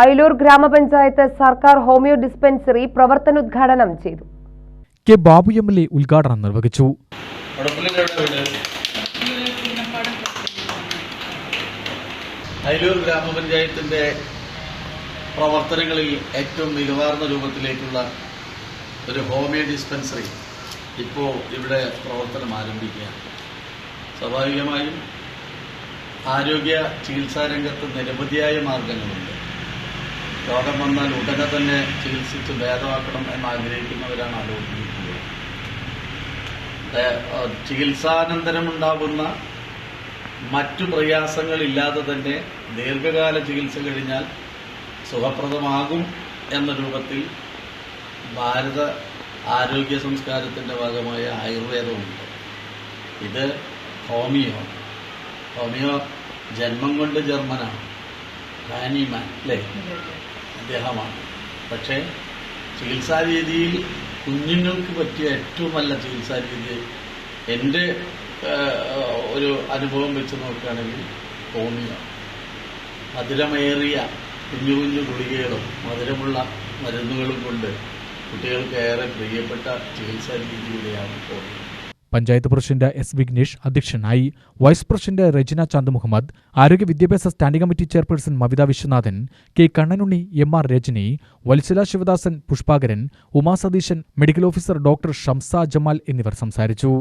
അയലൂർ ഗ്രാമപഞ്ചായത്ത് സർക്കാർ homeo dispensary പ്രവർത്തനോദ്ഘാടനം ചെയ്തു. K Babu M L A ഉദ്ഘാടനം നിർവഹിച്ചു. അയലൂർ ഗ്രാമപഞ്ചായത്തിന്റെ പ്രവർത്തനങ്ങളിൽ ഏറ്റവും മികവാർന്ന രൂപത്തിലേക്കുള്ള ഒരു ഹോമിയോ ഡിസ്പെൻസറി ഇപ്പോൾ ഇവിടെ പ്രവർത്തനം ആരംഭിക്കുകയാണ്. സ്വാഭാവികമായും ആരോഗ്യ ചികിത്സാ രംഗത്ത് നിരവധിയായ മാർഗങ്ങളുണ്ട്. രോഗം വന്നാൽ ഉടനെ തന്നെ ചികിത്സിച്ച് ഭേദമാക്കണം എന്ന് ആഗ്രഹിക്കുന്നവരാണ് ആലോചിക്കുന്നത് ചികിത്സാനന്തരം ഉണ്ടാവുന്ന മറ്റു പ്രയാസങ്ങളില്ലാതെ തന്നെ ദീർഘകാല ചികിത്സ കഴിഞ്ഞാൽ സുഖപ്രദമാകും എന്ന രൂപത്തിൽ ഭാരത ആരോഗ്യ സംസ്കാരത്തിന്റെ ഭാഗമായ ആയുർവേദമുണ്ട്. ഇത് ഹോമിയോ. ഹോമിയോ ജന്മം കൊണ്ട് ജർമ്മനാണ്. ഹാനിമാൻ അല്ലേ? അദ്ദേഹമാണ്. പക്ഷേ ചികിത്സാ രീതിയിൽ കുഞ്ഞുങ്ങൾക്ക് പറ്റിയ ഏറ്റവും നല്ല ചികിത്സാ രീതി എന്റെ ഒരു അനുഭവം വെച്ച് നോക്കുകയാണെങ്കിൽ ഹോമിയോ. മധുരമേറിയ കുഞ്ഞു കുഞ്ഞു ഗുളികകളും മധുരമുള്ള മരുന്നുകളും കൊണ്ട് കുട്ടികൾക്ക് ഏറെ പ്രിയപ്പെട്ട ചികിത്സാ രീതിയിലൂടെയാണ് homeo. Panchayat president S Vignesh അധ്യക്ഷനായി vice president Regina Chand Muhammad ആരോഗ്യ വിദ്യാഭ്യാസ standing committee chairperson Mavitha Viswanathan K Kannanunni M R Rajani Vatsala Sivadasan Pushpakaran Uma Satheesan medical officer doctor Shamsa Jamal എന്നിവർ സംസാരിച്ചു.